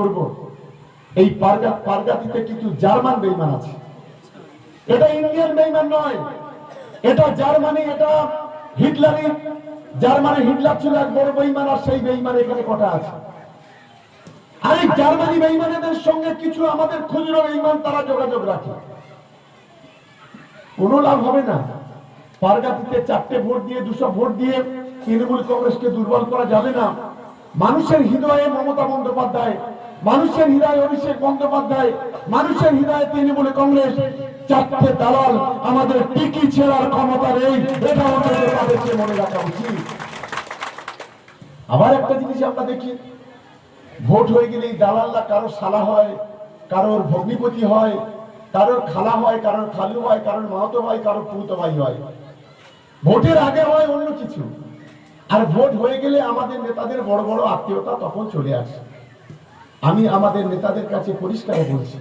করব। এই পারগা, পারগাতিতে কিছু জার্মান বেইমান আছে। এটা ইন্ডিয়ান বেইমান নয়। এটা জার্মানি, এটা হিটলারি জার্মানি হিটলার ছিল এক বড় বেইমান আর সেই বেইমান এখানে কটা আছে। আর এই জার্মানি বেইমানেদের সঙ্গে কিছু আমাদের খুচরো বেইমান তারা যোগাযোগ রাখে। কোনো লাভ হবে না। পারগাতিতে চারটে ভোট দিয়ে, দুশো ভোট দিয়ে তৃণমূল কংগ্রেসকে দুর্বল করা যাবে না। মানুষের হৃদয়ে মমতা বন্দ্যোপাধ্যায় মানুষের হৃদয়ে অভিষেক বন্দ্যোপাধ্যায়, মানুষের হৃদয়ে তৃণমূল কংগ্রেস, চারটে দালাল আমাদের টিকি ছেড়ার ক্ষমতা নেই, এটা আমাদের মনে রাখা উচিত। আবার একটা জিনিস আমরা দেখি, ভোট হয়ে গেলেই দালাল্লা কারও সালা হয়, কারোর ভগ্নিপতি হয়, কারোর খালা হয়, কারোর খালু হয়, কারোর মাহাতো হয় কারোর পুতো ভাই হয়। ভোটের আগে হয় অন্য কিছু। আর ভোট হয়ে গেলে আমাদের নেতাদের বড় বড় আত্মীয়তা তখন চলে আসে। আমি আমাদের নেতাদের কাছে পরিষ্কার বলছি,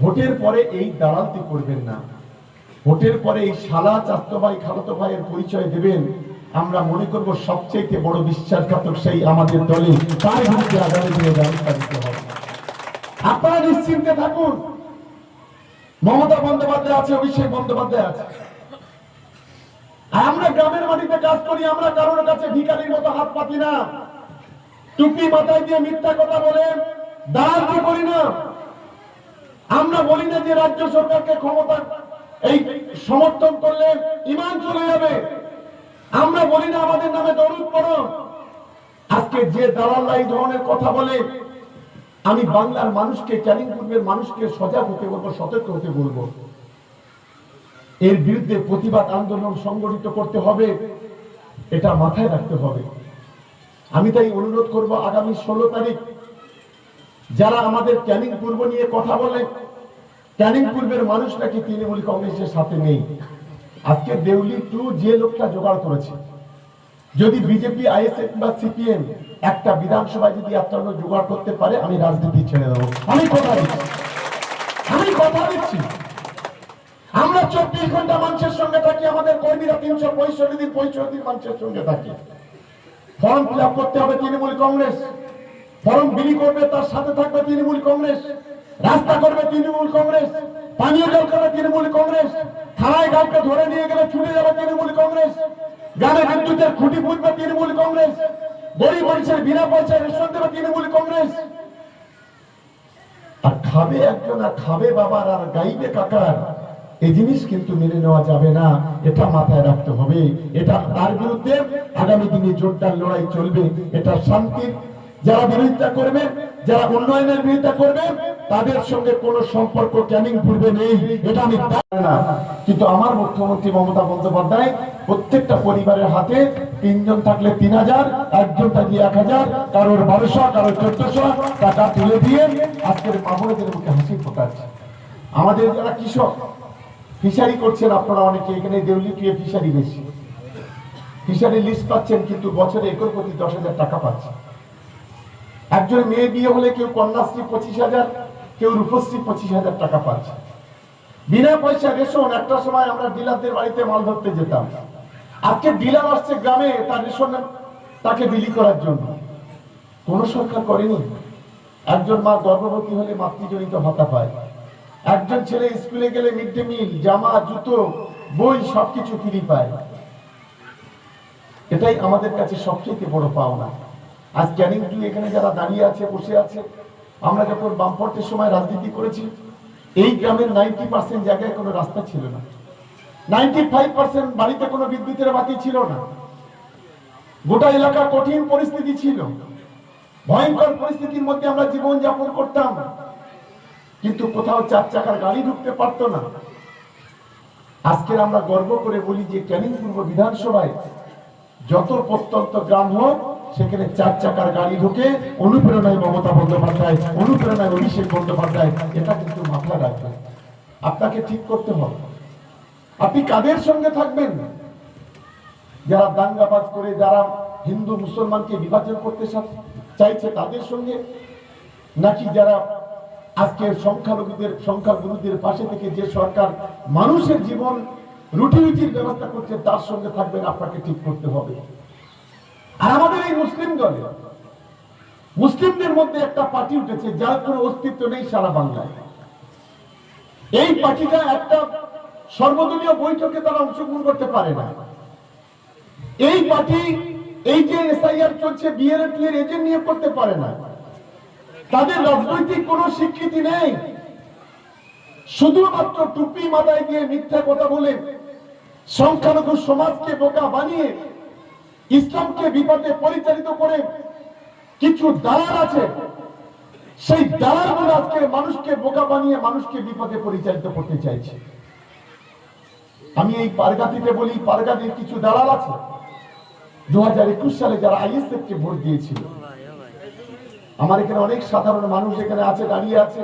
ভোটের পরে এই দালালতি করবেন না। ভোটের পরে এই শালা চাস্ত ভাই খালাতো ভাইয়ের পরিচয় দেবেন। আমরা মনে করব সবচেয়ে বড় বিশ্বাসঘাতক সেই আমাদের দলে। তার বিরুদ্ধে আগামী দিনে ব্যবস্থা নিতে হবে। আপনারা নিশ্চিন্তে থাকুন। মমতা বন্দ্যোপাধ্যায় আছে, অভিষেক বন্দ্যোপাধ্যায় আছে। আমরা গ্রামের মাটিতে কাজ করি, আমরা কারোর কাছে ভিখারির মতো হাত পাতি না। টুপি মাথায় দিয়ে মিথ্যা কথা বলে দাঁড়াতে করি না? আমরা বলি না যে রাজ্য সরকারকে ক্ষমতা, এই সমর্থন করলে ইমান চলে যাবে। আমরা বলি না আমাদের নামে দরুদ পড়ো। আজকে যে দালাল্লা এই ধরনের কথা বলে, আমি বাংলার মানুষকে ক্যানিং পূর্বের মানুষকে সজাগ হতে বলব, সতর্ক হতে বলব। এর বিরুদ্ধে প্রতিবাদ আন্দোলন সংগঠিত করতে হবে, এটা মাথায় রাখতে হবে। আমি তাই অনুরোধ করব আগামী ষোলো তারিখ যারা আমাদের ক্যানিং পূর্ব নিয়ে কথা বলে, ক্যানিং পূর্বের মানুষ নাকি তৃণমূল কংগ্রেসের সাথে নেই। আজকে দেউলি টু যে লোকটা জোগাড় করেছে, যদি বিজেপি, আইএসএফ বা সিপিএম একটা বিধানসভায় যদি লোক জোগাড় করতে পারে, আমি রাজনীতি ছেড়ে দেবো। আমি কথা দিচ্ছি। আমি কথা দিচ্ছি। আমরা চব্বিশ ঘণ্টা মানুষের সঙ্গে থাকি, আমাদের কর্মীরা তিনশো পঁয়ষট্টি দিন পঁয়ষট্টি দিন মানুষের সঙ্গে থাকি। ফর্ম ফিল করতে হবে তৃণমূল কংগ্রেস। ফর্ম বিলি করবে, তার সাথে থাকবে তৃণমূল কংগ্রেস। রাস্তা করবে তৃণমূল কংগ্রেস। পানীয় জল করবে তৃণমূল কংগ্রেস। থানায় কাউকে ধরে নিয়ে গেলে ছুটে যাবে তৃণমূল কংগ্রেস। গ্রামে বিদ্যুতের খুঁটি পুঁতবে তৃণমূল কংগ্রেস। গরিব মানুষের বিনা পয়সায় রেশন দেবে তৃণমূল কংগ্রেস। আর খাবে একজন আর খাবে বাবার, আর গাইবে কাকার। এই জিনিস কিন্তু মেনে নেওয়া যাবে না। এটা মাথায় রাখতে হবে। এটা তার বিরুদ্ধে আগামী দিনে জোরদার লড়াই চলবে, এটা শান্তির যারা বিরোধিতা করবে, যারা উন্নয়নের বিরোধিতা করবে, তাদের সঙ্গে কোনো সম্পর্ক ক্যানিং পূর্বে নেই, এটা আমি না। কিন্তু আমার মুখ্যমন্ত্রী মমতা বন্দ্যোপাধ্যায় প্রত্যেকটা পরিবারের হাতে তিনজন থাকলে তিন হাজার, একজন থাকলে এক হাজার, কারোর বারোশো, কারোর চোদ্দশো, টাকা তুলে দিয়ে আজকের মামলাদের মুখে হাসি ফোটাচ্ছে। আমাদের যারা কৃষক, ফিশারি করছেন, আপনারা অনেকে এখানে দেউলি ফিশারি বেশি ফিশারি লিস্ট পাচ্ছেন, কিন্তু বছরে একর প্রতি দশ হাজার টাকা পাচ্ছে একজন মেয়ে বিয়ে হলে কেউ কন্যাশ্রী পঁচিশ হাজার, কেউ রূপশ্রী পঁচিশ হাজার টাকা পাচ্ছে। বিনা পয়সা রেশন, একটা সময় আমরা ডিলারদের বাড়িতে মাল ধরতে যেতাম। আজকে ডিলার আসছে গ্রামে, তার রেশন তাকে বিলি করার জন্য। কোন সরকার করেনি? একজন মা গর্ভবতী হলে মাতৃজনিত ভাতা পায়। একজন ছেলে স্কুলে গেলে মিড ডে মিল, জামা, জুতো, বই সবকিছু ফ্রি পায়। এটাই আমাদের কাছে সবচেয়ে বড় পাওনা। আজ ক্যানিং টু এখানে যারা দাঁড়িয়ে আছে, বসে আছে, আমরা যখন বামপর্টের সময় রাজনীতি করেছি, এই গ্রামের নাইনটি পার্সেন্ট জায়গায় কোনো রাস্তা ছিল না। নাইনটি ফাইভ পার্সেন্ট বাড়িতে কোনো বিদ্যুতের বাতি ছিল না। গোটা এলাকা কঠিন পরিস্থিতি ছিল। ভয়ঙ্কর পরিস্থিতির মধ্যে আমরা জীবন যাপন করতাম। কিন্তু কোথাও চার চাকার গাড়ি ঢুকতে পারতো না। আজকের আমরা গর্ব করে বলি যে ক্যানিং পূর্ব বিধানসভায় যত প্রত্যন্ত গ্রাম হোক, সেখানে চার চাকার গাড়ি ঢুকে, অনুপ্রেরণায় মমতা বন্দ্যোপাধ্যায়, অনুপ্রেরণায় অভিষেক বন্দ্যোপাধ্যায়, এটা কিন্তু মাথায় রাখবেন আপনাকে ঠিক করতে হবে। আপনি কাদের সঙ্গে থাকবেন? যারা দাঙ্গাবাজ করে, যারা হিন্দু মুসলমানকে বিভাজন করতে চাইছে তাদের সঙ্গে? নাকি যারা আজকে সংখ্যালঘুদের, সংখ্যাগুরুদের পাশে থেকে যে সরকার মানুষের জীবন রুটি রুটির ব্যবস্থা করছে, তার সঙ্গে থাকবেন, আপনাকে ঠিক করতে হবে। আর আমাদের এই মুসলিম দলে, মুসলিমদের মধ্যে একটা পার্টি উঠেছে, যার কোনো অস্তিত্ব নেই সারা বাংলায়। এই পার্টিটা একটা সর্বদলীয় বৈঠকে তারা অংশগ্রহণ করতে পারে না। এই পার্টি, এই যে এসআইআর চলছে, বিএলএ এর এজেন্ট নিয়ে করতে পারে না। তাদের রাজনৈতিক কোনো স্বীকৃতি নেই। শুধুমাত্র টুপি মাথায় দিয়ে মিথ্যা কথা বলে সংখ্যালঘু সমাজকে বোকা বানিয়ে, ইসলামকে বিপদে পরিচালিত করে কিছু দালাল আছে, সেই দালালগুলো আজকে মানুষকে বোকা বানিয়ে মানুষকে বিপদে পরিচালিত করতে চাইছে। আমি এই পারগাতিতে বলি, পারগাতির কিছু দালাল আছে দু হাজার একুশ সালে যারা আইএসএফ কে ভোট দিয়েছিল। আমার এখানে অনেক সাধারণ মানুষ এখানে আছে, দাঁড়িয়ে আছে।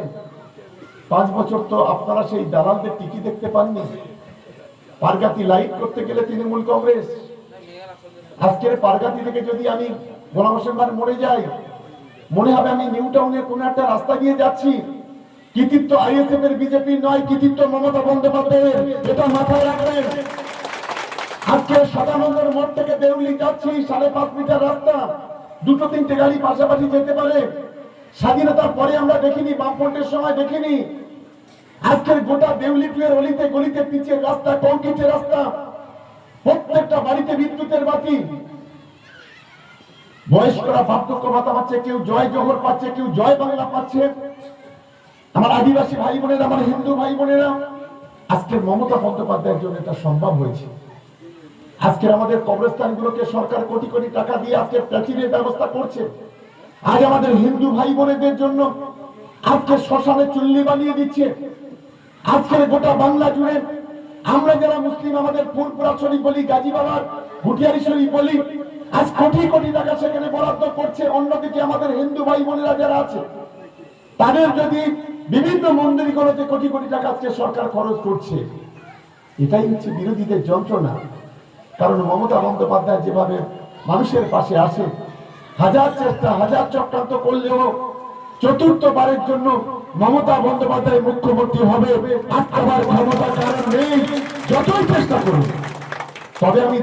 পাঁচ বছর তো আপনারা সেই দালালদের টিকি দেখতে পাননি। পারগাতি লাইট করতে গেলে তৃণমূল কংগ্রেস। আজকের পারগাতি থেকে যদি আমি গোলাম হোসেন ভাই মরে যাই, মনে হবে আমি নিউ টাউনের কোন একটা রাস্তা দিয়ে যাচ্ছি। কৃতিত্ব আইএসএফ এর বিজেপি নয়, কৃতিত্ব মমতা বন্দ্যোপাধ্যায়ের। এটা মাথায় রাখবেন। আজকে সদানন্দের মোড় থেকে দেউলি যাচ্ছি, সাড়ে পাঁচ মিটার রাস্তা। দুটো তিনটে গাড়ি পাশাপাশি যেতে পারে। স্বাধীনতার পরে আমরা দেখিনি, বামফ্রন্টের সময় দেখিনি। আজকের গোটা দেউলি টুয়ের অলিতে গলিতে পিচের রাস্তা কংক্রিটের রাস্তা, প্রত্যেকটা বাড়িতে বিদ্যুতের বাতি। বয়স্করা বার্ধক্য ভাতা পাচ্ছে, কেউ জয় জোহর পাচ্ছে, কেউ জয় বাংলা পাচ্ছে। আমার আদিবাসী ভাই বোনেরা, আমার হিন্দু ভাই বোনেরা আজকের মমতা বন্দ্যোপাধ্যায়ের জন্য এটা সম্ভব হয়েছে। আজকের আমাদের কবরস্থানগুলোকে সরকার কোটি কোটি টাকা দিয়ে আজকে প্রাচীরের ব্যবস্থা করছে। আজ আমাদের হিন্দু ভাই বোনেদের জন্য আজকে শ্মশানে চুল্লি বানিয়ে দিচ্ছে। আজকের গোটা বাংলা জুড়ে আমরা যারা মুসলিম, আমাদের ফুলপুরা শরীফ বলি গাজীবাবার, ভুটিয়ারি শরীফ বলি আজ কোটি কোটি টাকা সেখানে বরাদ্দ করছে। অন্যদিকে আমাদের হিন্দু ভাই বোনেরা যারা আছে, তাদের যদি বিভিন্ন মন্দিরগুলোতে কোটি কোটি টাকা আজকে সরকার খরচ করছে। এটাই হচ্ছে বিরোধীদের যন্ত্রণা। কারণ মমতা বন্দ্যোপাধ্যায় যেভাবে মানুষের পাশে আসে, হাজার চেষ্টা, হাজার চক্রান্ত করলেও চতুর্থবারের জন্য মমতা বন্দ্যোপাধ্যায় মুখ্যমন্ত্রী হবে আটকাবার ক্ষমতা কারণ নেই যতই চেষ্টা করুন তবে আমি